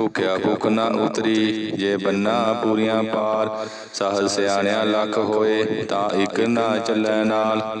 ਭੁਖਿਆ ਭੁਖ ਨਾ ਉਤਰੀ, ਜੇ ਬੰਨਾ ਪੂਰੀਆਂ ਪਾਰ, ਸਹਜ ਸਿਆਣਿਆ ਲੱਖ ਹੋਏ, ਤਾਂ ਇੱਕ ਨਾ ਚੱਲੈ ਨਾਲ।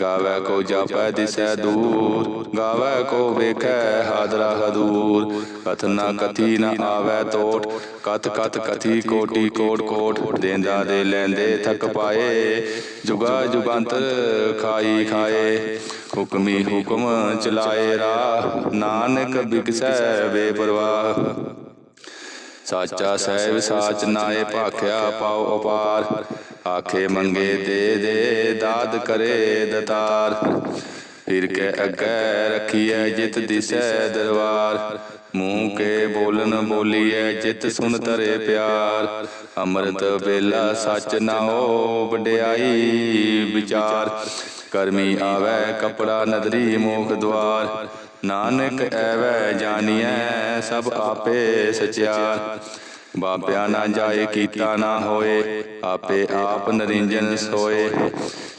ਗਾਵੈ ਕੋ ਜਾਪੈ ਦਿਸੈ ਦੂਰ, ਗਾਵੈ ਕੋ ਵੇਖੈ ਹਾਦਰਾ ਹਦੂਰ। ਕਥ ਨਾ ਕਥੀ ਨਾ ਆਵੈ ਤੋਟ, ਕਥ ਕਥ ਕਥੀ ਕੋਟੀ ਕੋਟ ਕੋਟ। ਦੇਂਦਾ ਦੇ ਲੈਂਦੇ ਥਕ ਪਾਏ, ਜੁਗਾ ਜੁਗੰਤਰ ਖਾਈ ਖਾਏ। ਹੁਕਮੀ ਹੁਕਮ ਚਲਾਏ ਰਾਹ, ਨਾਨਕ ਬਿਕਸੈ ਬੇਪਰਵਾਹ। ਸਾਚਾ ਸਹਿਬ ਸਾਚ ਨਾਏ ਭਾਖਿਆ ਪਾਉ ਅਪਾਰ ਆਖੇ ਮੰਗੇ ਦੇ ਦੇ ਦਾਦ ਕਰੇ ਦਤਾਰ। ਫਿਰ ਕੇ ਅੱਗੇ ਰਖੀਐ ਜਿਤ ਦਿਸੈ ਦਰਬਾਰ। ਮੂੰਹ ਕੇ ਬੋਲਨ ਬੋਲੀਐ ਜਿਤ ਸੁਨ ਤਰੇ ਪਿਆਰ। ਅੰਮ੍ਰਿਤ ਵੇਲਾ ਸੱਚ ਨਾਓ ਵਡਿਆਈ ਵਿਚਾਰ। ਕਰਮੀ ਆਵੈ ਕਪੜਾ ਨਦਰੀ ਮੋਖ ਦਵਾਰ। ਨਾਨਕ ਐਵੈ ਜਾਣੀਐ ਸਭ ਆਪੇ ਸਚਿਆ। ਬਾਪਿਆ ਨਾ ਜਾਏ, ਕੀਤਾ ਨਾ ਹੋਏ, ਆਪੇ ਆਪ ਨਰਿੰਜਨ ਸੋਏ।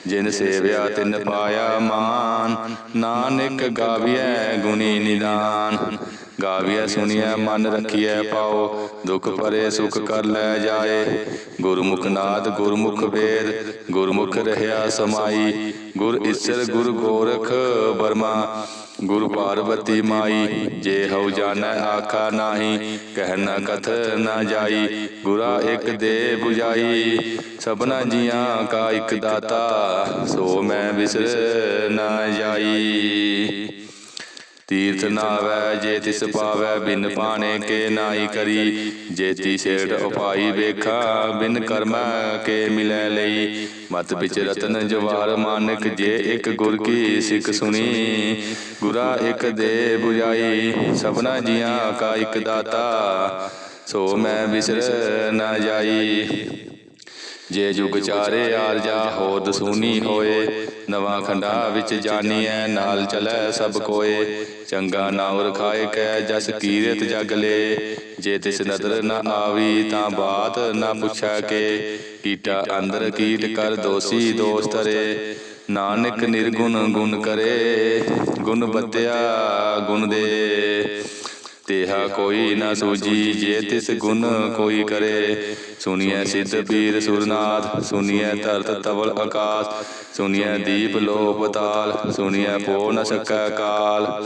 ਜਿਨ ਸੇਵਿਆ, ਤਿਨ ਪਾਇਆ ਮਾਨ। ਨਾਨਕ ਗਾਵੀਐ ਗੁਣੀ ਨਿਦਾਨ। ਗਾਵੀਐ, ਸੁਣੀਐ, ਮਨ ਰਖੀਐ, ਪਾਓ। ਦੁਖ ਪਰੇ ਸੁਖ ਕਰ ਲੈ ਜਾਏ। ਗੁਰਮੁਖ ਨਾਦ, ਗੁਰਮੁਖ ਵੇਦ। ਗੁਰਮੁਖ ਰਹਿਆ ਸਮਾਈ। ਗੁਰ ਈਸਰ, ਗੁਰ ਗੋਰਖ ਬਰਮਾ ਗੁਰੂ ਪਾਰਵਤੀ ਮਾਈ, ਜੇ ਹਉ ਜਾਣੈ ਆਖਾ ਨਾਹੀ, ਕਹਿ ਨ ਕਥ ਨਾ ਜਾਈ, ਗੁਰਾ ਇੱਕ ਦੇ 부ਜਾਈ ਸਭਨਾ ਜੀਆਂ ਕਾ ਇਕ ਦਾਤਾ, ਸੋ ਮੈਂ ਵਿਸਰ ਨਾ ਜਾਈ। ਤੀਰਥ ਨਾਵੈ ਜੇ ਤਿਸ ਪਾਵੈ ਬਿਨ ਪਾਣੇ ਕੇ ਨਾਈ ਕਰੀ। ਜੇਤੀ ਸੇਠ ਉਪਾਈ ਵੇਖਾ ਬਿਨ ਕਰਮ ਕੇ ਮਿਲੈ ਲਈ। ਮਤ ਵਿੱਚ ਰਤਨ ਜਵਾਰ ਮਾਨਕ ਜੇ ਇੱਕ ਗੁਰ ਕੀ ਸਿੱਖ ਸੁਣੀ। ਗੁਰਾ ਇੱਕ ਦੇ 부ਜਾਈ ਸਭਨਾ ਜੀਆਂ ਕਾ ਇੱਕ ਦਾਤਾ। ਸੋ ਮੈਂ ਵਿਸਰ ਨਾ ਜਾਈ। ਜੇ ਜੁਗ ਚਾਰੇ ਆਰਜਾ ਹੋਦ ਸੂਨੀ ਹੋਏ ਨਵਾਂ ਖੰਡਾ ਵਿੱਚ ਜਾਣੀਐ ਨਾਲ ਚਲੈ ਸਭ ਕੋਏ ਚੰਗਾ ਨਾਮ ਰਖਾਏ ਕੈ ਜਸ ਕੀਰਤ ਜਗ ਲੇ ਜੇ ਤਿਸ ਨਦਰ ਨ ਆਵੀ ਤਾਂ ਬਾਤ ਨਾ ਪੁੱਛੈ ਕੇ ਕੀਟਾ ਅੰਦਰ ਕੀਟ ਕਰ ਦੋਸੀ ਦੋਸ ਤਰੇ ਨਾਨਕ ਨਿਰਗੁਣ ਗੁਣ ਕਰੇ ਗੁਣ ਬਤਿਆ ਗੁਣ ਦੇ ਤੇਹਾ ਕੋਈ ਨਾ ਸੂਜੀ ਜੇ ਤਿਸ ਗੁਣ ਕੋਈ ਕਰੇ। ਸੁਨੀਐ ਸਿੱਧ ਪੀਰ ਸੁਰਨਾਥ, ਸੁਨੀਐ ਧਰਤ ਤਵਲ ਆਕਾਸ, ਸੁਨੀਐ ਦੀਪ ਲੋ ਪਤਾਲ ਸੁਨੀਐ ਪੋ ਨ ਸਕੈ ਕਾਲ।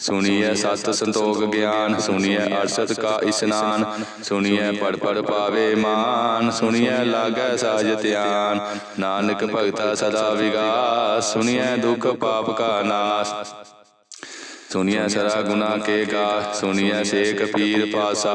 ਸੁਣੀਐ ਸਤ ਸੰਤੋਖ ਗਿਆਨ ਸੁਣੀਐ ਅਰਸ਼ਤ ਕਾ ਇਸਨਾਨ ਸੁਣੀਐ ਪੜ ਪੜ ਪਾਵੇ ਮਾਨ ਸੁਣੀਐ ਲਾਗੈ ਸਾਜ ਧਿਆਨ ਨਾਨਕ ਭਗਤਾ ਸਦਾ ਵਿਗਾਸ ਸੁਣੀਐ ਦੁਖ ਪਾਪ ਕਾ ਨਾਸ ਸੁਣੀਐ ਸਰਾ ਗੁਨਾ ਕੇ ਗਾ ਸੁਣੀਐ ਸੇਖ ਪੀਰ ਪਾਸਾ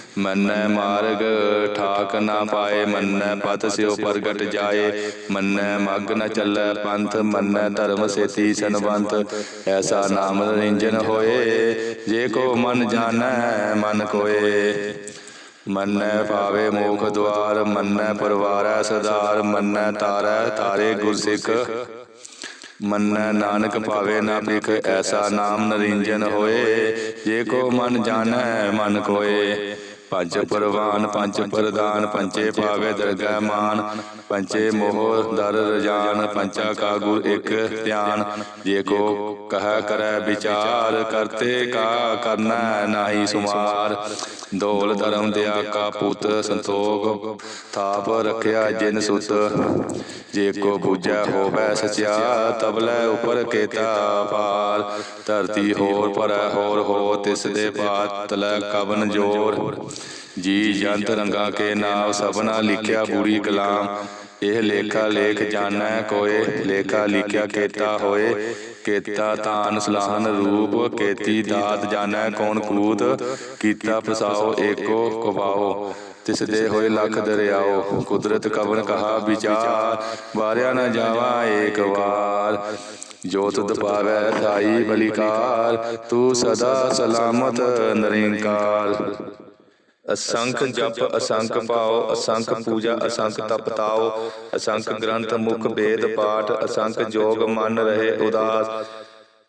ਮੰਨੈ ਮਾਰਗ ਠਾਕ ਨਾ ਪਾਏ ਮੰਨੈ ਪਤ ਸਿਓ ਪ੍ਰਗਟ ਜਾਏ। ਮੰਨੈ ਮਗ ਨ ਚੱਲੈ ਪੰਥ ਮੰਨੈ ਧਰਮ ਸੇਤੀ ਸੰਬੰਧ ਐਸਾ ਨਾਮ ਨਿਰੰਜਨ ਹੋਏ ਜੇ ਕੋ ਮਨ ਜਾਣੈ ਮਨ ਕੋਏ। ਮੰਨੈ ਪਾਵੇ ਮੋਖ ਦਵਾਰ ਮੰਨੈ ਪਰਵਾਰੈ ਸਦਾਰ ਮੰਨੈ ਤਾਰੈ ਤਾਰੇ ਗੁਰਸਿੱਖ। ਮੰਨੈ ਨਾਨਕ ਭਾਵੇ ਨਾ ਭਿਖ ਐਸਾ ਨਾਮ ਨਰਿੰਜਨ ਹੋਏ। ਜੇ ਕੋ ਮਨ ਜਾਣੈ ਮਨ ਕੋਏ। ਪੰਜ ਪਰਵਾਨ, ਪੰਜ ਪ੍ਰਦਾਨ ਪੰਚੇ ਭਾਵੇ ਦਰਗਹਿ ਮਾਨ ਪੰਚੇ ਮੋਹ ਦਰ ਰਜਾਨ, ਪੰਚਾ ਕਾ ਗੁਰ ਇੱਕ ਧਿਆਨ। ਜੇ ਕੋ ਕਹ ਕਰੈ ਵਿਚਾਰ, ਕਰਤੇ ਕਾ ਕਰਨਾ ਨਾਹੀ ਸੁਮਾਰ। ਦੋਲ ਧਰਮ ਦਿਆ ਕਾ ਪੁੱਤ ਸੰਤੋਖ, ਥਾਪ ਰਖਿਆ ਜਿਨ ਸੁਤ। ਜੇ ਕੋ ਬੂਝੈ ਹੋਵੈ ਸਚਿਆ ਤਬਲੇ ਉਪਰ ਕੇਤਾ ਪਾਰ ਧਰਤੀ ਹੋਰ ਪਰੈ ਹੋਰ ਹੋ ਤਿਸ ਦੇ ਬਾਤ ਕਵਨ ਜੋਰ। ਜੀ ਜੰਤ ਰੰਗਾ ਕੇ ਨਾਮ ਸਭਨਾ ਲਿਖਿਆ ਪੂਰੀ ਕਲਾਮ। ਇਹ ਲੇਖਾ ਲੇਖ ਜਾਣੈ ਕੋਏ, ਲੇਖਾ ਲਿਖਿਆ ਕੇਤਾ ਹੋਏ। ਕੇਤਾ ਤਾਨ ਸਲਾਹਨ ਰੂਪ, ਕੇਤੀ ਦਾਤ ਜਾਣੈ ਕੌਣ ਕੂਤ। ਕੀਤਾ ਫਸਾਓ ਏਕੋ ਕਵਾਓ। ਤਿਸ ਦੇ ਹੋਏ ਲੱਖ ਦਰਿਆਓ, ਕੁਦਰਤ ਕਵਨ ਕਹਾ ਵਿਚਾਰ, ਵਾਰਿਆ ਨਾ ਜਾਵਾ ਏਕ ਵਾਰ। ਜੋ ਤੁਧ ਸਾਈ ਬਲਿਕਾਰ, ਤੂੰ ਸਦਾ ਸਲਾਮਤ ਨਿਰੰਕਾਰ। ਅਸੰਖ ਜਪ, ਅਸੰਖ ਪਾਓ, ਅਸੰਖ ਪੂਜਾ, ਅਸੰਖ ਤਪ ਤਾਓ। ਅਸੰਖ ਗ੍ਰੰਥ ਮੁਖ ਵੇਦ ਪਾਠ, ਅਸੰਖ ਜੋਗ ਮਨ ਰਹੇ ਉਦਾਸ।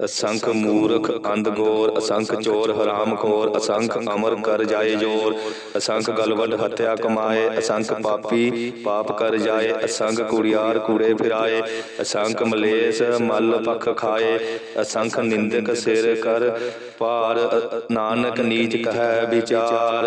ਅਸੰਖ ਮੂਰਖ ਅੰਧ ਗੋਰ ਅਸੰਖ ਚੋਰ ਹਰਾਮ ਖੋਰ ਅਸੰਖ ਅਮਰ ਕਰ ਜਾਏ ਜੋਰ ਅਸੰਖ ਗਲਵਟ ਹੱਤਿਆ ਕਮਾਏ ਅਸੰਖ ਪਾਪੀ ਪਾਪ ਕਰ ਜਾਏ ਅਸੰਖ ਕੁੜਿਆਰ ਕੂੜੇ ਫਿਰਾਏ ਅਸੰਖ ਮਲੇਸ ਮਲ ਪਖ ਖਾਏ ਅਸੰਖ ਨਿੰਦਕ ਸਿਰ ਕਰ ਪਾਰ ਨਾਨਕ ਨੀਚ ਕਹੈ ਵਿਚਾਰ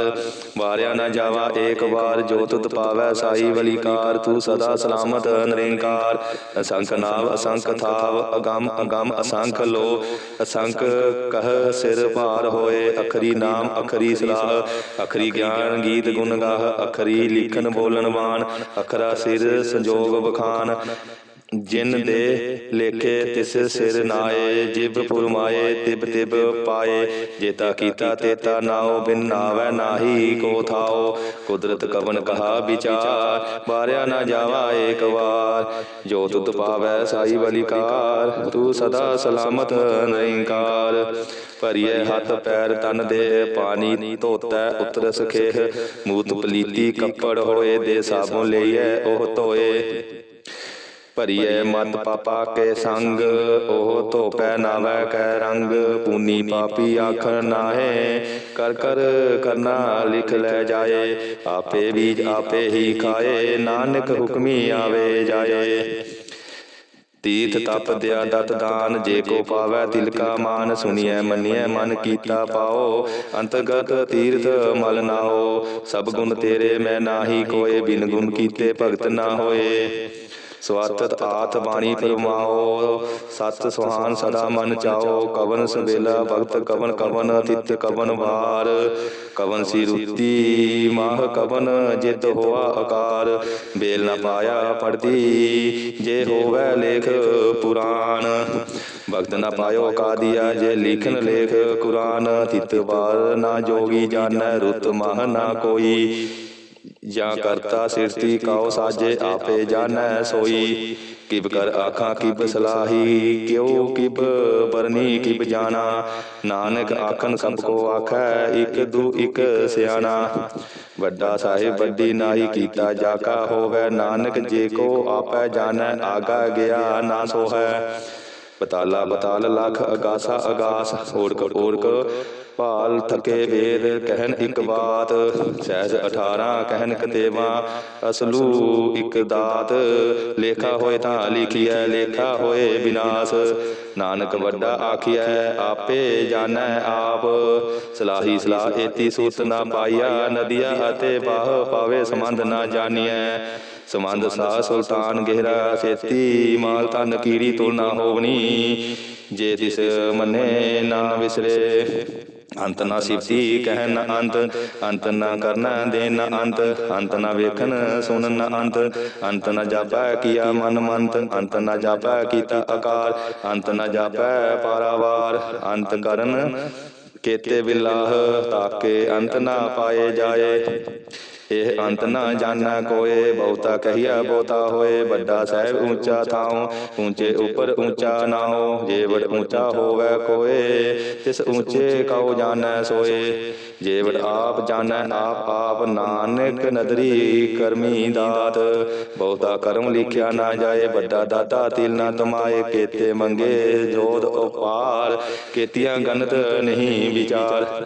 ਵਾਰਿਆ ਨਾ ਜਾਵਾ ਏਕ ਵਾਰ ਜੋ ਤੁਧ ਪਾਵੈ ਸਾਈ ਬਲਿਕਾਰ ਤੂੰ ਸਦਾ ਸਲਾਮਤ ਨਿਰੰਕਾਰ ਅਸੰਖ ਨਾਮ ਅਸੰਖ ਥਾਵ ਅਗੰਮ ਅਗੰਮ ਅਸੰਖ ਲੋ ਅਸੰਖ ਕਹ ਸਿਰ ਭਾਰ ਹੋਏ, ਅਖਰੀ ਨਾਮ, ਅਖਰੀ ਸਲਾਹ। ਅਖਰੀ ਗਿਆਨ ਗੀਤ ਗੁਣ ਗਾਹ, ਅਖਰੀ ਲਿਖਨ ਬੋਲਣ ਵਾਨ ਅਖਰਾ ਸਿਰ ਸੰਜੋਗ ਬਖਾਨ। ਜਿਨ ਦੇ ਲੇਖੇ ਤਿਸ ਸਿਰ ਨਾਏ ਜਿਬ ਪੁਰਮਾਏ ਤਿਬ ਤਿਬ ਪਾਏ। ਜੇਤਾ ਕੀਤਾ ਤੇਤਾ ਨਾਉ, ਬਿਨ ਨਾਵੈ ਨਾਹੀ, ਕੋ ਥਾਓ ਕੁਦਰਤ ਕਵਨ ਕਹਾ ਵਿਚਾਰ ਬਾਰਿਆ ਨਾ ਜਾਵਾ ਏਕ ਵਾਰ। ਜੋ ਤੁਧ ਪਾਵੈ ਸਾਈ ਬਲਿਕਾਰ ਤੂੰ ਸਦਾ ਸਲਾਮਤ ਨਿਰੰਕਾਰ। ਭਰੀਏ ਹੱਥ ਪੈਰ ਤਨ ਦੇ, ਪਾਣੀ ਧੋਤੈ ਉਤਰ ਸਖੇਹ ਮੂਤ ਪਲੀਤੀ ਕੱਪੜ ਹੋਏ ਦੇ ਸਾਬੋਂ ਲਈਐ, ਉਹ ਧੋਏ। ਭਰੀਏ ਮਤ ਪਾਪਾ ਕੇ ਸੰਗ, ਉਹ ਧੋਪੈ ਨਾਵੈ ਕੈ ਰੰਗ, ਪੂਨੀ ਪਾਪੀ ਆਖਣ ਨਾਹੇ। ਕਰ ਕਰ ਕਰਨਾ ਲਿਖ ਲੈ ਜਾਏ, ਆਪੇ ਬੀਜ ਆਪੇ ਹੀ ਖਾਏ, ਨਾਨਕ ਹੁਕਮੀ ਆਵੇ ਜਾਏ। ਤੀਰਥ ਤਪ ਦਿਆ ਦਤ ਦਾਨ, ਜੇ ਕੋ ਪਾਵੈ ਤਿਲ ਕਾ ਮਾਨ, ਸੁਣੀਐ ਮੰਨਿਐ ਮਨ ਕੀਤਾ ਪਾਓ। ਅੰਤਗਤ ਤੀਰਥ ਮਲ ਨਾਓ ਸਭ ਗੁਣ ਤੇਰੇ ਮੈਂ ਨਾਹੀ ਕੋਏ, ਬਿਨ ਗੁਣ ਕੀਤੇ ਭਗਤ ਨਾ ਹੋਏ। ਸਵਾਤਤ ਆਤ ਬਾਣੀ ਪਰਮਾਓ ਸਤ ਸੁਹਾਨ ਸਦਾ ਮਨ ਚਾਓ। ਕਵਨ ਸੰਵੇਲਾ ਭਗਤ ਕਵਨ ਕਵਨ ਤਿਤ ਕਵਨ ਵਾਰ। ਕਵਨ ਸੀ ਰੁੱਤੀ ਮਾਹ ਕਵਨ ਜਿਤ ਹੋਆ ਆਕਾਰ। ਬੇਲ ਨਾ ਪਾਇਆ ਪੜਦੀ ਜੇ ਹੋਵੇ ਲੇਖ ਪੁਰਾਣ। ਭਗਤ ਨਾ ਪਾਇਓ ਕਾਦੀਆ। ਜੇ ਲਿਖਨ ਲੇਖ ਕੁਰਾਨ ਤਿਤ ਵਾਰ। ਨਾ ਜੋਗੀ ਜਾਣੈ ਰੁੱਤ ਮਹ ਨਾ ਕੋਈ। ਜਾਂ ਕਰਤਾ ਸਿਰਤੀ ਕਾਉ ਸਾਜੇ ਆਪੇ ਜਾਣੈ ਸੋਈ। ਕਿਬ ਕਰ ਆਖਾਂ ਕਿਬ ਸਲਾਹੀ ਕਿਉ ਕਿਬ ਬਰਨੀ ਕਿਬ ਜਾਣਾ। ਨਾਨਕ ਆਖਨ ਸਭ ਕੋ ਆਖੈ ਇਕ ਦੂ ਇਕ ਸਿਆਣਾ। ਵੱਡਾ ਸਾਹਿਬ ਵੱਡੀ ਨਾਹੀ ਕੀਤਾ ਜਾਕਾ ਹੋਵੇ। ਨਾਨਕ ਜੇ ਕੋ ਆਪੈ ਜਾਣੈ ਆਗਾ ਗਿਆ ਨਾ ਸੋ ਬਤਾਲਾ ਬਤਾਲ ਪਤਾਲ ਲਖ ਅਗਾਸਾ ਅਗਾਸ ਓੜਕ ਓੜਕ ਭਾਲ ਥਕੇ ਵੇਦ ਕਹਿਨ ਇੱਕ ਬਾਤ, ਸਹਿਜ 18 ਕਹਿਨ ਕਤੇਵਾ। ਅਸਲੂ ਇੱਕ ਦਾਤ, ਲੇਖਾ ਹੋਏ ਤਾਂ ਲਿਖੀਐ, ਲੇਖਾ ਹੋਏ ਵਿਨਾਸ਼ ਨਾਨਕ ਵੱਡਾ ਆਖੀਐ, ਆਪੇ ਜਾਣੈ ਆਪ। ਸਲਾਹੀ ਸਲਾਹ ਏਤੀ ਸੂਤ ਨਾ ਪਾਈਆ, ਨਦੀਆ ਅਤੇ ਬਾਹ ਪਾਵੇ ਸੰਬੰਧ ਨਾ ਜਾਣੀਐ। ਸਮੰਦ ਸਾ ਸੁਲਤਾਨ ਗਹਿਰਾ ਸੇਤੀ ਮਾਲ ਤਨ ਕੀੜੀ ਤੁਲ ਨਾ ਹੋਵਨੀ ਜੇ ਤਿਸ ਮੰਨੇ ਨਾ ਵਿਸਰੇ। ਅੰਤ ਨਾ ਸਿਫਤੀ ਕਹਿ ਨਾ ਅੰਤ ਅੰਤ ਨਾ ਕਰਨਾ ਦੇ ਨਾ ਅੰਤ ਅੰਤ ਨਾ ਵੇਖਣ ਸੁਣਨ ਨਾ ਅੰਤ ਅੰਤ ਨਾ ਜਾਪੈ ਕੀਆ ਮਨ ਮੰਤ ਅੰਤ ਨਾ ਜਾਪੈ ਕੀਤਾ ਆਕਾਰ ਅੰਤ ਨਾ ਜਾਪੈ ਪਾਰਾਵਾਰ ਅੰਤ ਕਰਨ ਕੇਤੇ ਬਿਲਾਹ ਤਾਕੇ ਅੰਤ ਨਾ ਪਾਏ ਜਾਏ। ਇਹ ਅੰਤ ਨਾ ਜਾਣਾ ਕੋਏ, ਬਹੁਤਾ ਕਹੀਆ ਬਹੁਤਾ ਹੋਏ, ਵੱਡਾ ਸਾਹਿਬ ਉੱਚਾ ਥਾਉ, ਉੱਚੇ ਉਪਰ ਉੱਚਾ ਨਾਉ, ਜੇ ਵਡ ਉੱਚਾ ਹੋਵੇ ਕੋਏ, ਤਿਸ ਉੱਚੇ ਕਉ ਜਾਣੈ ਸੋਏ, ਜੇ ਵਡ ਆਪ ਜਾਣੈ ਆਪ ਆਪ ਨਾਨਕ ਨਦਰੀ ਕਰਮੀ ਦਾਤ, ਬਹੁਤਾ ਕਰਮ ਲਿਖਿਆ ਨਾ ਜਾਏ, ਵੱਡਾ ਦਾਤਾ ਤਿਲ ਨਾ ਤਮਾਏ, ਕੇਤੇ ਮੰਗੇ ਜੋਦ ਉਪਾਰ, ਕੇਤੀਆਂ ਗਨਤ ਨਹੀਂ ਵਿਚਾਰ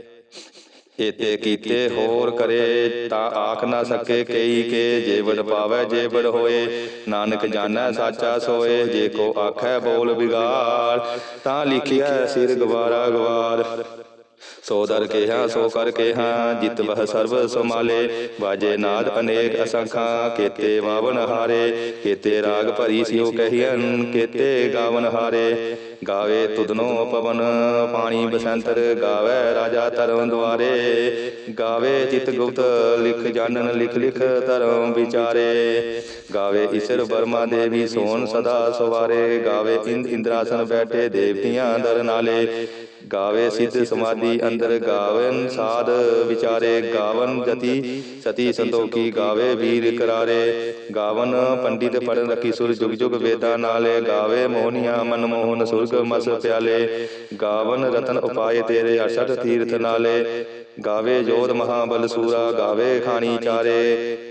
ਏਤੇ ਕੀਤੇ ਹੋਰ ਕਰੇ ਤਾਂ ਆਖ ਨਾ ਸਕੇ ਕਈ ਕੇ ਜੇ ਵਡ ਪਾਵੈ, ਜੇ ਹੋਏ। ਨਾਨਕ ਜਾਣੈ ਸਾਚਾ ਸੋਏ, ਜੇ ਕੋ ਆਖੈ ਬੋਲ ਵਿਗਾੜ। ਤਾਂ ਲਿਖਿਆ ਸਿਰ ਗਵਾਰਾ ਗਵਾਰ। ਸੋ ਦਰ ਕਿਹਾ ਸੋ ਕਰ ਕਿਹਾ ਜਿਤ ਵਹ ਸਰਬ ਸਮਾਲੇ ਬਾਜੇ ਨਾਦ ਅਨੇਕ ਅਸੰਖਾਂ ਕੇਤੇ ਵਾਵਨ ਹਾਰੇ। ਕੇਤੇ ਰਾਗ ਭਰੀ ਸਿਉ ਕਹੀਨ ਕੇਤੇ ਗਾਵਨ ਹਾਰੇ। ਗਾਵੇ ਤੁਧਨੋ ਪਵਨ ਪਾਣੀ ਬਸੰਤਰ ਗਾਵੇ ਰਾਜਾ ਧਰਮ ਦੁਆਰੇ। ਗਾਵੇ ਚਿਤ ਗੁਪਤ ਲਿਖ ਜਾਣਨ ਲਿਖ ਲਿਖ ਧਰਮ ਵਿਚਾਰੇ। ਗਾਵੇ ਈਸ਼ਰ ਬਰਮਾ ਦੇਵੀ ਸੋਨ ਸਦਾ ਸਵਾਰੇ। ਗਾਵੇ ਇੰਦ ਇੰਦਰਾਸਨ ਬੈਠੇ ਦੇਵਤੀਆਂ ਦਰ ਨਾਲੇ। ਗਾਵੇ ਸਿੱਧ ਸਮਾਧੀ ਅੰਦਰ ਗਾਵਨ ਸਾਧ ਵਿਚਾਰੇ ਗਾਵਨ ਜਤੀ ਸਤੀ ਸੰਤੋਖੀ ਗਾਵੇ ਵੀਰ ਕਰਾਰੇ। ਗਾਵਨ ਪੰਡਿਤ ਪੜਨ ਰਖੀ ਸੁਰ ਜੁਗ ਜੁਗ ਵੇਦਾਂ ਨਾਲੇ ਗਾਵੇ ਮੋਹਨੀਆਂ ਮਨ ਮੋਹਨ ਸੁਰਗ ਮਸ ਪਿਆਲੇ। ਗਾਵਨ ਰਤਨ ਉਪਾਏ ਤੇਰੇ ਅਰਸ਼ਟ ਤੀਰਥ ਨਾਲੇ। ਗਾਵੇ ਜੋਧ ਮਹਾਬਲ ਸੂਰਾ ਗਾਵੇ ਖਾਣੀ ਚਾਰੇ।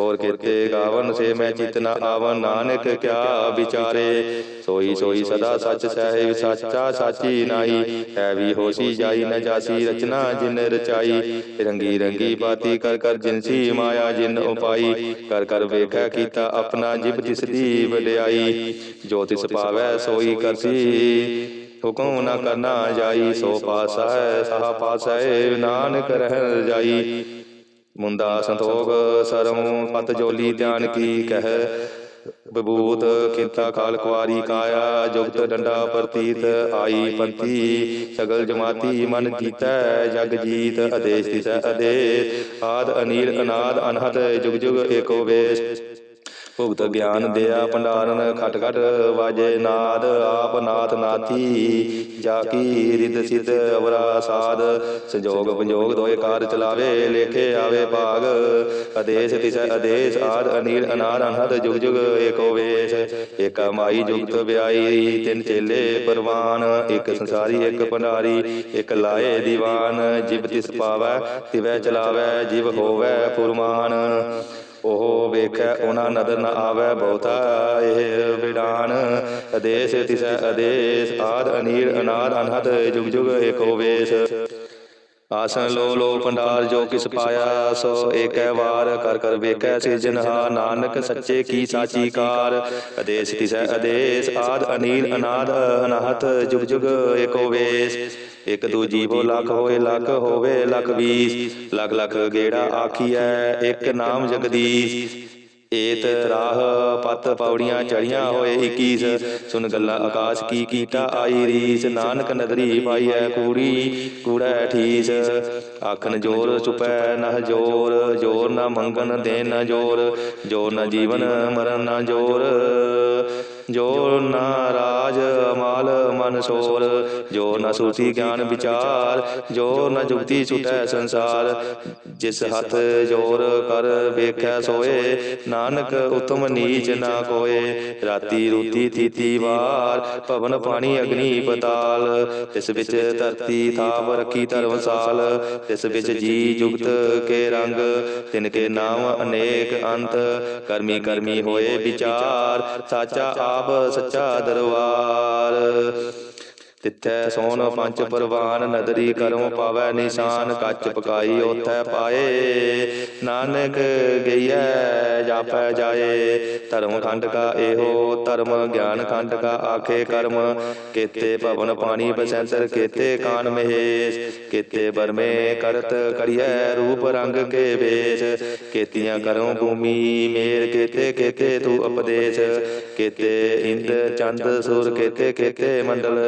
ਹੋਰ ਕੀਤੇ ਗਾਵਨ ਸੇ ਮੈਂ ਚਿਤ ਨ ਆਵਨ ਨਾਨਕ ਕਿਆ ਵਿਚਾਰੇ? ਸੋਈ ਸੋਈ ਸਦਾ ਸੱਚ ਸਹਿਬ ਸਾਚਾ ਸਾਚੀ ਨਾਈ ਹੈ ਵੀ ਹੋਸੀ ਜਾਈ ਨ ਜਾਸੀ ਰਚਨਾ ਜਿਨ ਰਚਾਈ। ਰੰਗੀ ਰੰਗੀ ਬਾਤੀ ਕਰ ਕਰ ਜਿਨਸੀ ਮਾਇਆ ਜਿਨ ਉਪਾਈ ਕਰ ਕਰ ਵੇਖੈ ਕੀਤਾ ਆਪਣਾ ਜਿਬ ਤਿਸ ਦੀ ਵਡਿਆਈ। ਜੋ ਤਿਸ ਪਾਵੈ ਸੋਈ ਕਰਸੀ। ਹੁਕਮ ਨਾ ਕਰਨਾ ਜਾਈ। ਸੋ ਪਾਸਾ ਸਹਾ ਪਾਸਾ ਨਾਨਕ ਰਹਿ ਜਾਈ। ਮੁੰਦਾ ਸੰਤੋਖ ਸਰਮ ਪਤ ਜੋਲੀ ਧਿਆਨ ਕੀ ਕਹਿ। ਬਬੂਤ ਕੀਤਾ ਕਾਲ ਕੁਵਾਰੀ ਕਾਇਆ, ਜੁਗਤ ਡੰਡਾ ਪ੍ਰਤੀਤ ਆਈ ਪੰਥੀ। ਸਗਲ ਜਮਾਤੀ ਮਨ ਜੀਤੈ, ਜਗ ਜੀਤ ਆਦੇਸ਼ ਤਿਸੈ ਆਦੇਸ਼ ਆਦ ਅਨੀਲ ਅਨਾਦ ਅਨਹਤ ਜੁਗ ਜੁਗ ਏਕੋ ਵੇਸ਼। ਭੁਗਤ ਗਿਆਨ ਦਿਆ ਭੰਡਾਰਨ ਖਟ ਖਟ ਵਾਜੇ ਨਾਦ ਆਪ ਨਾਥ ਨਾਥੀ ਜਾ ਕੀ ਰਿਦ ਸਿਧ ਅਵਰਾ ਸਾਧ ਸੰਜੋਗ ਪੰਜੋਗ ਦੋਏ ਕਾਰ ਚਲਾਵੇ ਲੇਖੇ ਆਵੇ ਭਾਗ ਆਦੇਸ਼ ਤਿਸ ਆਦੇਸ਼ ਆਦ ਅਨੀਲ ਅਨਾਦ ਅਨਹਦ ਜੁਗ ਜੁਗ ਏਕੋ ਵੇਸ਼ ਏਕਾ ਮਾਈ ਜੁਗਤ ਵਿਆਈ ਤਿੰਨ ਚੇਲੇ ਪਰਵਾਨ ਇੱਕ ਸੰਸਾਰੀ ਇੱਕ ਭੰਡਾਰੀ ਇੱਕ ਲਾਏ ਦੀਵਾਨ ਜਿਬ ਤਿਸ ਪਾਵੈ ਤਿਵੈ ਚਲਾਵੈ ਜਿਵ ਹੋਵੈ ਫੁਰਮਾਨ ਉਹ ਵੇਖੈ, ਉਹਨਾਂ ਨਦਰ ਨ ਆਵੈ ਬਹੁਤਾ ਇਹ ਵਿਡਾਨ ਅਦੇਸ ਤਿਸੈ ਅਦੇਸ, ਆਦ ਅਨੀਰ ਅਨਾਦ ਅਨਹਦ, ਜੁਗ ਜੁਗ ਏਕੋ ਵੇਸ। ਆਸਨ ਲੋ ਲੋ ਪੰਡਾਰ ਜੋ ਕਿਸ ਪਾਇਆ ਸੋ ਏਕੈ ਵਾਰ ਕਰ ਕਰ ਵੇਖੈ ਸਿਰਜਨਹਾਰ ਨਾਨਕ ਸੱਚੇ ਕੀ ਸਾਚੀ ਕਾਰ ਅਦੇਸ ਤਿਸੈ ਅਦੇਸ ਆਦ ਅਨੀਲ ਅਨਾਦ ਅਨਾਹਤ ਜੁਗ ਜੁਗ ਏਕੋ ਵੇਸ ਇਕ ਦੂਜੀ ਬੋ ਲੱਖ ਹੋਏ ਲੱਖ ਹੋਵੇ ਲੱਖ ਵੀਸ ਲੱਖ ਲੱਖ ਗੇੜਾ ਆਖੀਐ ਇੱਕ ਨਾਮ ਜਗਦੀਸ਼। ਏਤ ਰਾਹ ਪਤ ਪੌੜੀਆਂ ਚੜੀਆਂ ਹੋਏ 21 ਸੁਨ ਗੱਲਾਂ ਆਕਾਸ਼ ਕੀ ਕੀਤਾ ਆਈ ਰੀਸ। ਨਾਨਕ ਨਦਰੀ ਪਾਈਐ ਕੂੜੀ, ਕੂੜੈ ਠੀਸ। ਆਖਣ ਜੋਰ ਚੁਪੈ ਨਹ ਜੋਰ। ਜੋਰ ਨਾ ਮੰਗਨ ਦੇ ਨਾ ਜੋਰ। ਜੋਰ ਨਾ ਜੀਵਨ, ਮਰਨ ਨਾ ਜੋਰ। ਜੋ ਨਾ ਰਾਜ ਮਾਲ ਮਨ ਸੋਰ ਜੋ ਨ ਸੁਰਤੀ ਗਿਆਨ ਵਿਚਾਰ, ਜੋ ਨ ਜੁਗਤੀ ਛੁਟੈ ਸੰਸਾਰ। ਜਿਸ ਹੱਥ ਜੋਰ ਕਰ ਵੇਖੈ ਸੋਏ, ਨਾਨਕ ਉਤਮ ਨੀਚ ਨਾ ਕੋਏ। ਰਾਤੀ ਰੂਤੀ ਥੀਤੀ ਵਾਰ, ਭਵਨ ਪਾਣੀ ਅਗਨੀ ਪਤਾਲ। ਇਸ ਵਿੱਚ ਧਰਤੀ ਥਾਪ ਰੱਖੀ ਧਰਮਸਾਲ ਇਸ ਵਿੱਚ ਜੀ ਜੁਗਤ ਕੇ ਰੰਗ, ਤਿਨ ਕੇ ਨਾਮ ਅਨੇਕ ਅੰਤ। ਕਰਮੀ ਕਰਮੀ ਹੋਏ ਵਿਚਾਰ, ਸਾਚਾ ਆਪ ਸੱਚਾ ਦਰਬਾਰ। ਤਿੱਥੈ ਸੋਨ ਪੰਜ ਪਰਵਾਨ ਨਦਰੀ ਕਰਮ ਪਾਵੈ ਨਿਸ਼ਾਨ ਕੱਚ ਪਕਾਈ ਉਥੈ ਪਾਏ। ਨਾਨਕ ਗਈਐ ਜਾਪੈ ਜਾਏ। ਧਰਮ ਖੰਡ ਕਾ ਇਹੋ ਧਰਮ ਗਿਆਨ ਖੰਡ ਕਾ ਆਖੇ ਕਰਮ। ਕੀਤੇ ਭਵਨ ਪਾਣੀ ਬਸੰਤਰ ਕੀਤੇ ਕਾਨ ਮਹੇਸ਼। ਕੀਤੇ ਬਰਮੇ ਕਰਤ ਕਰੀਐ ਰੂਪ ਰੰਗ ਕੇ ਵੇਸ਼। ਕੀਤੀਆਂ ਕਰਮ ਭੂਮੀ ਮੇਰ। ਕੀਤੇ ਕੀਤੇ ਤੂੰ ਉਪਦੇਸ਼। ਕੀਤੇ ਇੰਦ ਚੰਦ ਸੂਰ ਕੀਤੇ ਕੀਤੇ ਮੰਡਲ।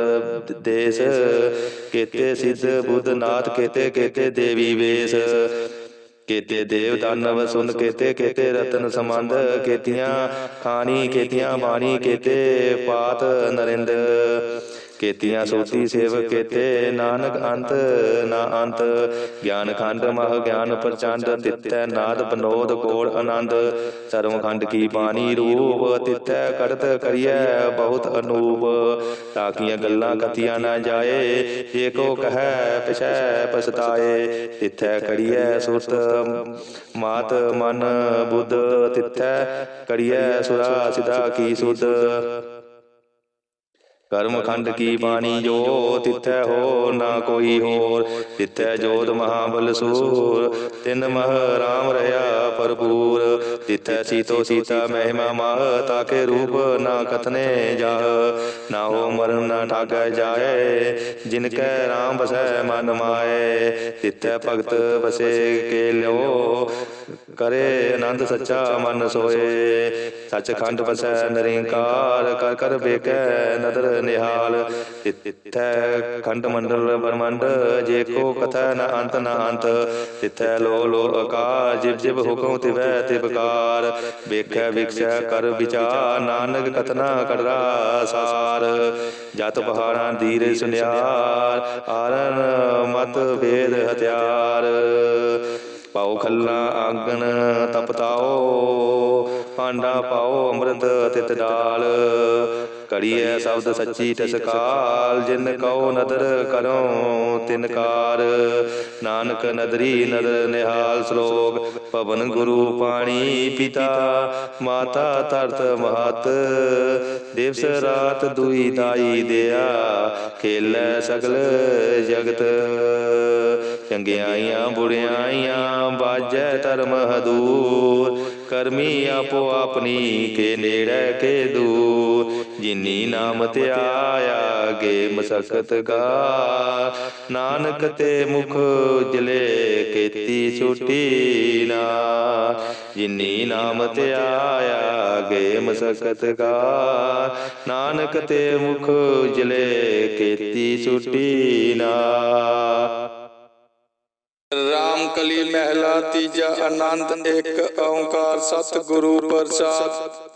ਦੇਸ, ਕੇਤੇ ਸਿੱਧ ਬੁੱਧ ਨਾਥ ਕੀਤੇ ਕੀਤੇ ਦੇਵੀ ਵੇਸ। ਕੀਤੇ ਦੇਵ ਦਾਨਵ ਸੁਨ, ਕੀਤੇ ਕੀਤੇ ਰਤਨ ਸੰਬੰਧ, ਕੀਤੀਆਂ ਖਾਣੀ, ਕੀਤੀਆਂ ਬਾਣੀ ਕੀਤੇ ਪਾਤ ਨਰਿੰਦ। ਕੀਤੀਆਂ ਸੋਤੀ ਸੇਵ ਕੀਤੇ, ਨਾਨਕ ਅੰਤ, ਨਾ ਅੰਤ। ਗਿਆਨ ਖੰਡ ਮਹ ਗਿਆਨ ਪ੍ਰਚੰਡ ਤਿੱਤੈ ਨਾਦ ਬਨੋਦ ਕੋੜ ਆਨੰਦ। ਸਰਵ ਖੰਡ ਕੀ ਬਾਣੀ ਰੂਪ ਤਿੱਤੈ ਕਰਤ ਕਰੀਐ, ਬਹੁਤ ਅਨੂਪ। ਤਾਕੀਆਂ ਗੱਲਾਂ ਕਤੀਆਂ ਨਾ ਜਾਏ, ਜੇ ਕੋ ਕਹੈ ਪਿਛੈ ਪਛਤਾਏ। ਤਿੱਥੈ ਕਰੀਐ ਸੁਰਤ ਮਾਤ ਮਨ ਬੁੱਧ, ਤਿੱਥੈ ਕਰੀਐ ਸੁਰਾ ਸਿਧਾ ਕੀ ਸੁਧ। ਕਰਮ ਖੰਡ ਕੀ ਬਾਣੀ ਜੋ ਤਿੱਥੈ ਹੋ ਨਾ ਕੋਈ ਹੋਰ ਤਿੱਥੈ ਜੋਤ ਮਹਾਬਲ ਸੂਰ ਤਿਨ ਮਹ ਰਾਮ ਰਹਾ ਭਰਪੂਰ ਤਿੱਥੈ ਸੀਤੋ ਸੀਤਾ ਮਹਿਮਾ ਮਹ ਤਾਕੇ ਰੂਪ ਨਾ ਕਥਨੇ ਜਾ ਨਾ ਹੋ ਮਰਨ ਨਾ ਠਾਗੈ ਜਾਏ ਜਿਨ ਕੈ ਰਾਮ ਬਸੈ ਮਨ ਮਾਏ ਤਿੱਥੈ ਭਗਤ ਬਸੇ ਕੇ ਲਿਓ ਕਰੇ ਆਨੰਦ ਸੱਚਾ ਮਨ ਸੋਏ। ਸੱਚਖੰਡ ਬਸੈ ਨਿਰੰਕਾਰ ਕਰ ਕਰ ਵੇਖੈ ਨਦਰ ਨਿਹਾਲ। ਤਿੱਥੈ ਖੰਡ ਮੰਡਲ ਬ੍ਰਹਮੰਡ, ਜੇ ਕੋ ਕਥਾ ਨ ਅੰਤ ਨ ਅੰਤ। ਤਿੱਥੈ ਲੋ ਲੋ ਆਕਾਸ਼ ਜਿਬ ਜਿਵ ਹੁਕਮ ਤਿਵੈ ਤਿਵਕਾਰ ਵੇਖੈ ਵਿਖਸੈ ਕਰ ਵਿਚਾਰ, ਨਾਨਕ ਕਥਨਾ ਕਰਦਾ ਸਾਰ। ਜਤ ਪਹਾੜਾਂ ਦੀਰ ਸੁਨਿਆਰ, ਆਰਨ ਮਤ ਵੇਦ ਹਥਿਆਰ। ਪਾਉ ਖੱਲਾ ਆਗਣ, ਤਪਤਾਓ ਪਾਂਡਾ ਪਾਓ ਅੰਮ੍ਰਿਤ ਤਿਤ ਡਾਲ। ਕੜੀਐ ਸ਼ਬਦ ਸੱਚੀ ਤਸਕਾਲ ਜਿਨ ਕਉ ਨਦਰ ਕਰੋ। ਤਿਨਕਾਰ ਨਾਨਕ ਨਦਰੀ ਨਦਰ ਨਿਹਾਲ ਸ਼ਲੋਕ ਪਵਨ ਗੁਰੂ ਪਾਣੀ ਪਿਤਾ, ਮਾਤਾ ਤਰਤ ਮਹਤ। ਦਿਵਸ ਰਾਤ ਦੁਈ ਦਾਈ ਦਿਆ, ਖੇਲੈ ਸਗਲ ਜਗਤ। ਚੰਗਿਆਈਆਂ ਬੁਰਿਆਈਆਂ ਬਾਜੈ ਧਰਮ ਹਦੂਰ। ਕਰਮੀ ਆਪੋ ਆਪਣੀ, ਕੇ ਨੇੜੇ, ਕੇ ਦੂਰ। ਜਿਨੀ ਨਾਮ ਤੇ ਆਇਆ ਗੇ ਮਸਕਤ ਗਾ ਨਾਨਕ ਤੇ ਮੁਖ ਜਲੇ ਕੀਤੀ ਛੁਟੀ ਨਾ। ਜਿਨੀ ਨਾਮ ਤੇ ਆਇਆ ਗੇ ਮਸਕਤ ਗਾ ਨਾਨਕ ਤੇ ਮੁਖ ਜਲੇ ਕੀਤੀ ਛੁਟੀ ਨਾ। ਰਾਮ ਕਲੀ ਮਹਿਲਾ ਤੀਜਾ ਆਨੰਦ ਇੱਕ ਓੰਕਾਰ ਸਤਿਗੁਰੂ ਪ੍ਰਸਾਦ।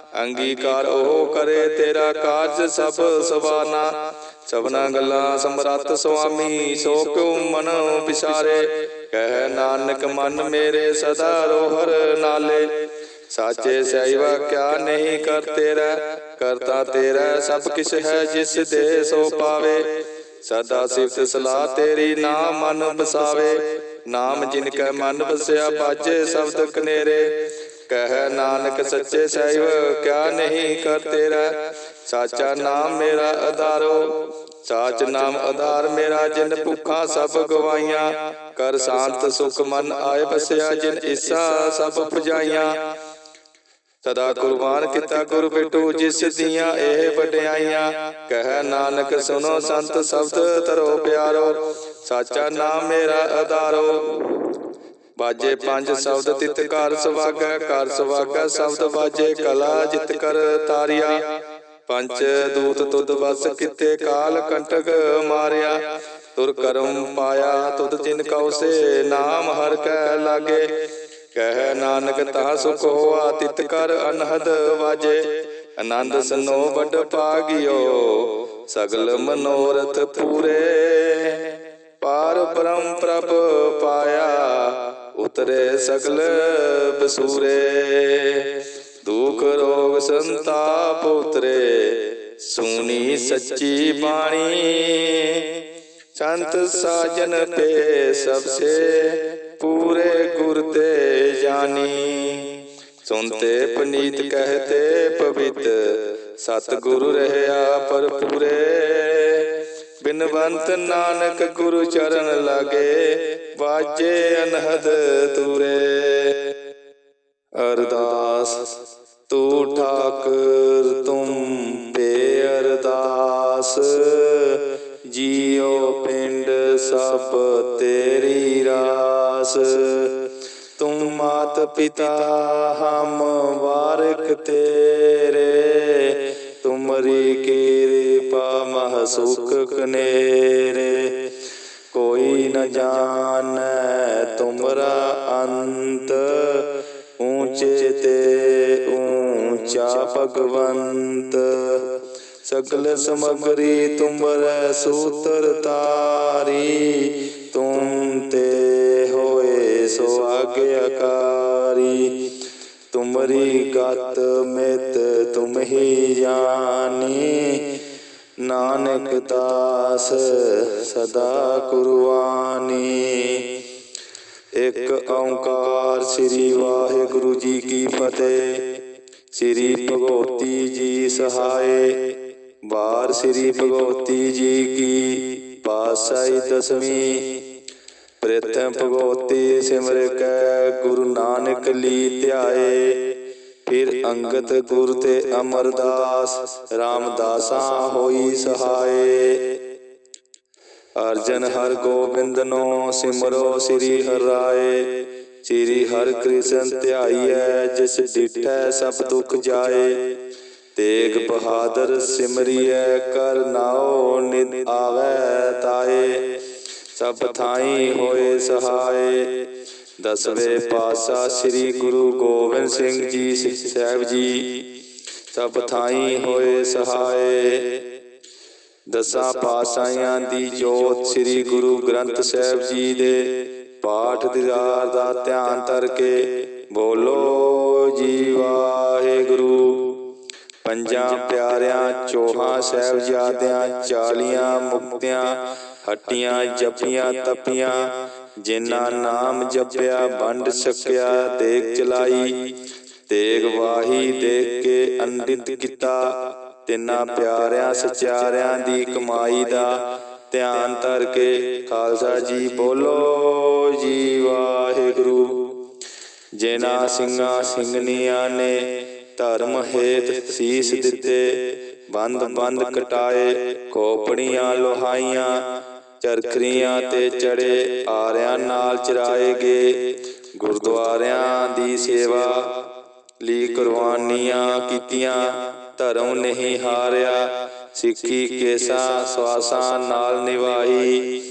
ਅੰਗੀਕਾਰ ਉਹ ਕਰੇ, ਤੇਰਾ ਕਾਜ ਸਭ ਸਵਾਨਾ ਸਭਨਾ ਗੱਲਾਂ ਸਮਰੱਥ ਸੁਆਮੀ, ਸੋ ਕਿਉ ਮਨ ਵਿਸਾਰੇ ਕਹਿ ਨਾਨਕ ਮਨ ਮੇਰੇ ਸਦਾ ਰੋਹਰ ਨਾਲੇ। ਸਾਚੇ ਸਹਿਵਾ ਕਿਆ ਨਹੀਂ ਕਰ ਤੇਰਾ ਕਰਤਾ ਤੇਰਾ ਸਭ ਕਿਛ ਹੈ ਜਿਸ ਦੇ ਸੋ ਪਾਵੇ। ਸਦਾ ਸਿਫਤ ਸਲਾਹ ਤੇਰੀ ਨਾਮ ਮਨ ਬਸਾਵੇ ਨਾਮ ਜਿਨ ਕੈ ਮਨ ਵਸਿਆ, ਬਾਜੇ ਸ਼ਬਦ ਕਨੇਰੇ। ਕਹਿ ਨਾਨਕ ਸੱਚੇ ਸਹਿਬ, ਕਿਆ ਨਹੀਂ ਕਰ ਤੇਰਾ ਸਾਚਾ ਨਾਮ ਮੇਰਾ ਆਧਾਰੋ ਸਾਚ ਨਾਮ ਆਧਾਰ ਮੇਰਾ ਜਿਨ ਭੁੱਖਾਂ ਸਭ ਗਵਾਈਆਂ। ਕਰ ਸ਼ਾਂਤ ਸੁਖ ਮਨ ਆਏ ਬਸਿਆ ਜਿਨ ਇਸਾ ਸਭ ਪੁਜਾਈਆਂ। ਸਦਾ ਕੁਰਬਾਨ ਕੀਤਾ ਗੁਰ ਬਿਟੂ ਜਿਸ ਦੀਆਂ ਇਹ ਵਡਿਆਈਆਂ। ਕਹਿ ਨਾਨਕ ਸੁਨੋ ਸੰਤ ਸ਼ਬਦ ਤਰੋ ਪਿਆਰੋ, ਸਾਚਾ ਨਾਮ ਮੇਰਾ ਆਧਾਰੋ ਬਾਜੇ ਪੰਜ ਸ਼ਬਦ ਤਿਤ ਕਰ ਸੁਭਾਗੈ ਕਰ ਸੁਭਾਗੈ ਸ਼ਬਦ ਬਾਜੇ ਕਲਾ ਜਿਤ ਕਰ ਤਾਰਿਆ। ਪੰਜ ਦੂਤ ਤੁਧ ਵਸ ਕਿਤੇ ਕਾਲ ਕੰਟਕ ਮਾਰਿਆ। ਤੁਰ ਕਰਮ ਪਾਇਆ ਤੁਧ ਜਿਨ ਕਉ ਸੇ ਨਾਮ ਹਰ ਕੈ ਲਾਗੇ। ਕਹਿ ਨਾਨਕ ਤਾ ਸੁਖ ਹੋਆ ਤਿਤ ਕਰ ਅਨਹਦ ਵਾਜੇ। ਆਨੰਦ ਸਨੋ ਵੱਡ ਭਾਗਿਓ ਸਗਲ ਮਨੋਰਥ ਪੂਰੇ। ਪਾਰ। ਬ੍ਰਹਮ ਪ੍ਰਭ ਪਾਇਆ। ਉਤਰੇ ਸਗਲ ਬਸੂਰੇ। ਦੁਖ ਰੋਗ ਸੰਤਾਪ ਉਤਰੇ। ਸੁਣੀ ਸੱਚੀ ਬਾਣੀ। ਸੰਤ ਸਾਜਨ ਤੇ ਸਭ ਸੇ ਪੂਰੇ ਗੁਰ ਤੇ ਜਾਨੀ ਸੁਨਤੇ ਪਨੀਤ ਕਹਤੇ ਪਵਿੱਤ। ਸਤ ਗੁਰੂ ਰਹਿਆ ਪਰ ਪੂਰੇ ਬਿਨਵੰਤ ਨਾਨਕ ਗੁਰੂ ਚਰਨ ਲਾਗੇ, ਵਾਜੇ ਅਨਹਦ ਤੂਰੇ। ਅਰਦਾਸ, ਤੂੰ ਠਾਕਰ ਤੁਮ ਪੇ ਅਰਦਾਸ, ਜੀਉ ਪਿੰਡ ਸਭ ਤੇਰੀ ਰਾਸ। ਤੁਮ ਮਾਤ ਪਿਤਾ ਹਮ ਵਾਰਕ ਤੇਰੇ, ਤੁਮਰੀ ਕਿਰਪਾ ਮਹ ਸੁਖ ਕਨੇਰੇ, ਕੋਈ ਨ ਜਾਣੈ ਤੁਮਰਾ ਅੰਤ। ਊਚੇ ਤੇ ਊਂਚਾ ਭਗਵੰਤ। ਸ਼ਕਲ ਸਮਗਰੀ ਤੁਮਰੇ ਸੂਤਰ ਤਾਰੀ। ਤੁਮ ਤੇ ਹੋਏ ਸੋ ਆਗਿਆਕਾਰੀ ਤੁਮਰੀ ਗਤ ਮਿਤ ਤੁਮ ਹੀ ਜਾਣੀ। ਨਾਨਕ ਦਾਸ ਸਦਾ ਕੁਰਬਾਨੀ। ਇੱਕ ਓੰਕਾਰ ਸ੍ਰੀ ਵਾਹਿਗੁਰੂ ਜੀ ਕੀ ਫਤਿਹ। ਸ੍ਰੀ ਭਗਵਤੀ ਜੀ ਸਹਾਏ ਬਾਰ ਸ੍ਰੀ ਭਗਵਤੀ ਜੀ ਕੀ ਪਾਸਾਈ ਦਸਵੀਂ। ਪ੍ਰਥਮ ਭਗਵਤੀ ਸਿਮਰ ਕੈ ਗੁਰੂ ਨਾਨਕ ਲੀ ਧਿਆਏ। ਫਿਰ ਅੰਗਤ ਗੁਰ ਤੇ ਅਮਰਦਾਸ ਰਾਮਦਾਸਾਂ ਹੋਈ ਸਹਾਏ। ਅਰਜਨ ਹਰ ਗੋਬਿੰਦ ਨੋ ਸਿਮਰੋ ਸ੍ਰੀ ਹਰਿ ਰਾਏ ਸ੍ਰੀ ਹਰ ਕ੍ਰਿਸ਼ਨ ਧਿਆਈਐ, ਜਿਸ ਡਿਠੈ ਸਭ ਦੁਖ ਜਾਏ। ਤੇਗ ਬਹਾਦਰ ਸਿਮਰਿਐ, ਕਰ ਨਾਉ ਨਿਤ ਆਵੈ ਤਾਏ। ਸਭ ਥਾਈ ਹੋਏ ਸਹਾਏ। ਦਸਵੇਂ ਪਾਤਸ਼ਾਹ ਸ੍ਰੀ ਗੁਰੂ ਗੋਬਿੰਦ ਸਿੰਘ ਜੀ ਸਾਹਿਬ ਜੀ, ਸਭ ਥਾਈ ਹੋਏ ਸਹਾਏ। ਦਸਾਂ ਪਾਸਾਈਆਂ ਦੀ ਜੋਤ ਸ੍ਰੀ ਗੁਰੂ ਗ੍ਰੰਥ ਸਾਹਿਬ ਜੀ ਦੇ ਪਾਠ ਦੀਦਾਰ ਦਾ ਧਿਆਨ ਧਰ ਕੇ ਬੋਲੋ, ਜੀ ਵਾਹਿਗੁਰੂ। ਪੰਜਾਂ ਪਿਆਰਿਆਂ, ਚੋਹਾਂ ਸਾਹਿਬਜ਼ਾਦਿਆਂ ਚਾਲੀਆਂ ਮੁਕਤਿਆਂ, ਹੱਟੀਆਂ ਜਪੀਆਂ ਤਪੀਆਂ ਜਿਨ੍ਹਾਂ ਨਾਮ ਜਪਿਆ ਵੰਡ ਸਕਿਆ ਦੇਖ ਚਲਾਈ। ਤੇਗ ਵਾਹੀ ਦੇਖ ਕੇ ਅੰਡਿਤ ਕੀਤਾ। ਤਿੰਨਾਂ ਪਿਆਰਿਆਂ ਸਚਿਆਰਿਆਂ ਦੀ ਕਮਾਈ ਦਾ ਧਿਆਨ ਧਰ ਕੇ ਖਾਲਸਾ ਜੀ ਬੋਲੋ ਜੀ ਵਾਹਿਗੁਰੂ। ਜਿਨ੍ਹਾਂ ਸਿੰਘਾਂ ਸਿੰਘਨੀਆਂ ਨੇ ਧਰਮ ਹੇਤ ਸੀਸ ਦਿੱਤੇ ਬੰਦ ਬੰਦ ਕਟਾਏ ਕੋਪੜੀਆਂ ਲੋਹਾਈਆਂ ਚਰਖਰੀਆਂ ਤੇ ਚੜੇ ਆਰਿਆਂ ਨਾਲ ਚਰਾਏ ਗਏ। ਗੁਰਦੁਆਰਿਆਂ ਦੀ ਸੇਵਾ ਲਈ ਕੁਰਬਾਨੀਆਂ ਕੀਤੀਆਂ, ਧਰਮ ਨਹੀਂ ਹਾਰਿਆ। ਸਿੱਖੀ ਕੇਸਾ ਸਵਾਸਾਂ ਨਾਲ ਨਿਵਾਹੀ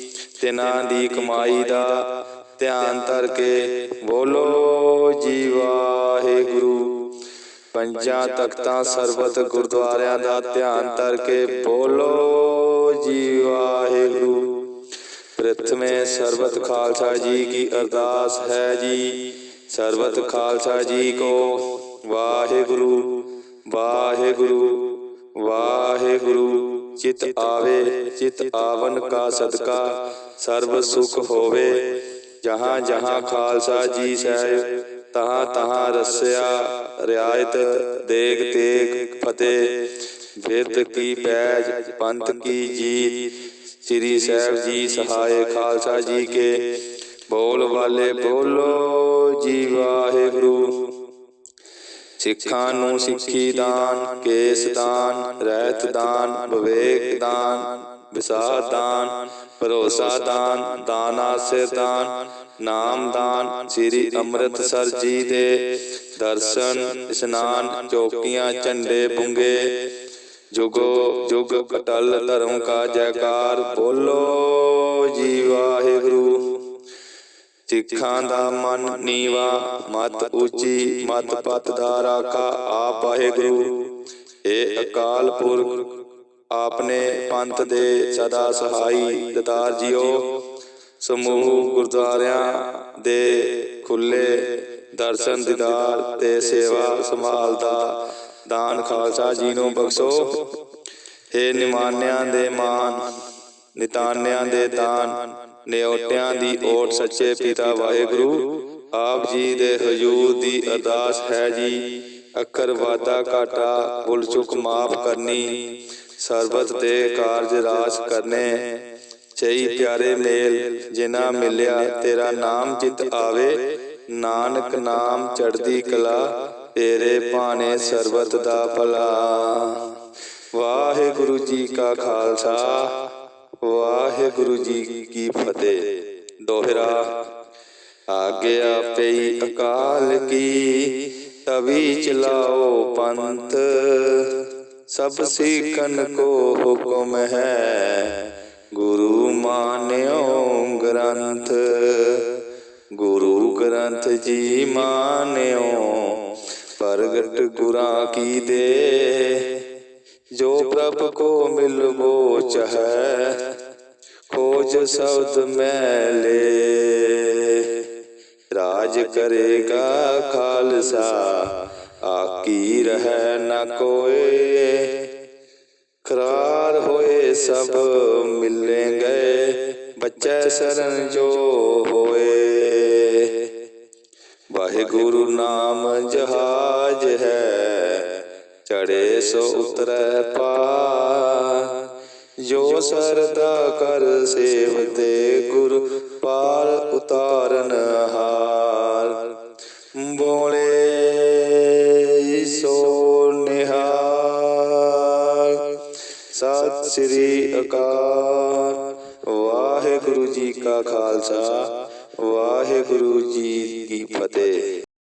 ਤਿਨਾਂ ਦੀ ਕਮਾਈ ਦਾ ਧਿਆਨ ਧਰ ਕੇ ਬੋਲੋ, ਜੀ ਵਾਹਿਗੁਰੂ। ਪੰਜਾਂ ਤਖਤਾਂ ਸਰਬਤ ਗੁਰਦੁਆਰਿਆਂ ਦਾ ਧਿਆਨ ਧਰ ਕੇ ਬੋਲੋ, ਜੀ ਵਾਹਿਗੁਰੂ। ਪ੍ਰਥਮੇ ਸਰਬਤ ਖਾਲਸਾ ਜੀ ਕੀ ਅਰਦਾਸ ਹੈ ਜੀ। ਸਰਬਤ ਖਾਲਸਾ ਜੀ ਕੋ ਵਾਹਿਗੁਰੂ ਵਾਹਿਗੁਰੂ ਵਾਹਿਗੁਰੂ। ਚਿਤ ਆਵੇ, ਚਿਤ ਆਵਨ ਕਾ ਸਦਕਾ, ਸਰਬ ਸੁਖ ਹੋਵੇ। ਜਹਾਂ ਜਹਾਂ ਖਾਲਸਾ ਜੀ ਸਹਿਬ, ਤਹਾਂ ਤਹਾਂ ਰਸਿਆ, ਰਿਆਇਤ ਦੇਗ ਤੇਗ ਫਤਿਹ। ਬਿਰਦ ਕੀ ਪੈਜ, ਪੰਥ ਕੀ ਜੀਤ ਸ੍ਰੀ ਸਾਹਿਬ ਜੀ ਸਹਾਇ ਖਾਲਸਾ ਜੀ ਕੇ। ਬੋਲ ਵਾਲੇ ਬੋਲੋ ਜੀ ਵਾਹਿਗੁਰੂ। ਸਿੱਖਾਂ ਨੂੰ ਸਿੱਖੀ ਦਾਨ ਕੇਸ ਦਾਨ ਰਹਿਤ ਦਾਨ ਵਿਵੇਕ ਦਾਨ ਵਿਸਾਰ ਦਾਨ ਭਰੋਸਾ ਦਾਨ ਦਾਨਾ ਸਿਰ ਦਾਨ ਨਾਮ ਦਾਨ ਸ੍ਰੀ ਅੰਮ੍ਰਿਤਸਰ ਜੀ ਦੇ। ਦਰਸ਼ਨ ਇਸ਼ਨਾਨ ਚੌਕੀਆਂ ਝੰਡੇ ਬੁੰਗੇ। ਜੁਗੋ ਜੁਗ ਅਟਲ ਧਰਮ ਕਾ ਜੈਕਾਰ ਬੋਲੋ ਜੀ ਵਾਹਿਗੁਰੂ। ਸਿੱਖਾਂ ਦਾ ਮਨ ਨੀਵਾ, ਮਤ ਉੱਚੀ, ਮਤ ਪਤ ਦਾ ਰਾਖਾ, ਆਪ ਵਾਹਿਗੁਰੂ। ਏ ਅਕਾਲ ਪੁਰਖ, ਆਪਨੇ ਪੰਥ ਦੇ ਸਦਾ ਸਹਾਈ ਦਤਾਰ ਜੀਓ। ਸਮੂਹ ਗੁਰਦੁਆਰਿਆਂ ਦੇ ਖੁੱਲੇ ਦਰਸ਼ਨ ਦੀਦਾਰ ਤੇ ਸੇਵਾ ਸੰਭਾਲ ਦਾ ਦਾਨ ਖਾਲਸਾ ਜੀ ਨੂੰ ਬਖਸ਼ੋ। ਏ ਨਿਮਾਨਿਆਂ ਦੇ ਮਾਨ, ਨਿਤਾਨਿਆਂ ਦੇ ਦਾਨ ਨਿਉਟਿਆਂ ਦੀ ਓਟ ਸੱਚੇ ਪਿਤਾ ਵਾਹਿਗੁਰੂ, ਆਪ ਜੀ ਦੇ ਹਜੂਰ ਦੀ ਅਰਦਾਸ ਹੈ ਜੀ। ਅੱਖਰ ਵਾਦਾ ਘਾਟਾ ਭੁੱਲ ਚੁੱਕ ਮਾਫ ਕਰਨੀ, ਸਰਬਤ ਦੇ ਕਾਰਜ ਰਾਸ ਕਰਨੇ। ਚਈ ਪਿਆਰੇ ਮੇਲ ਜਿਨਾ ਮਿਲਿਆ ਤੇਰਾ ਨਾਮ ਜਿਤ ਆਵੇ, ਨਾਨਕ ਨਾਮ ਚੜਦੀ ਕਲਾ ਤੇਰੇ ਭਾਣੇ ਸਰਬਤ ਦਾ ਭਲਾ। ਵਾਹਿਗੁਰੂ ਜੀ ਕਾ ਖਾਲਸਾ, ਵਾਹਿਗੁਰੂ ਜੀ ਕੀ ਫਤਿਹ। ਦੋਹਰਾ ਆਗਿਆ ਪਈ ਅਕਾਲ ਕੀ, ਤਵੀ ਚਲਾਓ ਪੰਥ। ਸਭ ਸਿੱਖਨ ਕੋ ਹੁਕਮ ਹੈ, ਗੁਰੂ ਮਾਨਿਓ ਗ੍ਰੰਥ। ਗੁਰੂ ਗ੍ਰੰਥ ਜੀ ਮਾਨਿਓ ਪ੍ਰਗਟ ਗੁਰਾਂ ਕੀ ਦੇ? ਜੋ ਪ੍ਰਭ ਕੋ ਮਿਲਵੋ ਚਹੈ ਖੋਜ ਸ਼ਬਦ ਮੈਲੇ ਰਾਜ ਕਰੇਗਾ ਖਾਲਸਾ, ਆਕੀ ਰਹਿ ਨਾ ਕੋਏ। ਖਰਾਰ ਹੋਏ ਸਭ ਮਿਲੇ ਗਏ ਬੱਚੇ ਸਰਨ ਜੋ ਹੋਏ। ਵਾਹਿਗੁਰੂ ਨਾਮ ਜਹਾਜ ਹੈ। ਚੜੇ ਸੋ ਉਤਰੈ ਪਾਰ। ਜੋ ਸਰਦਾ ਕਰ ਸੇਵਤੇ ਗੁਰ ਪਾਰ ਉਤਾਰਨ ਹਾਰ। ਬੋਲੇ ਸੋ ਨਿਹਾਲ ਸਤਿ ਸ੍ਰੀ ਅਕਾਲ। ਵਾਹਿਗੁਰੂ ਜੀ ਕਾ ਖਾਲਸਾ। ਵਾਹਿਗੁਰੂ ਜੀ ਕੀ ਫਤਿਹ।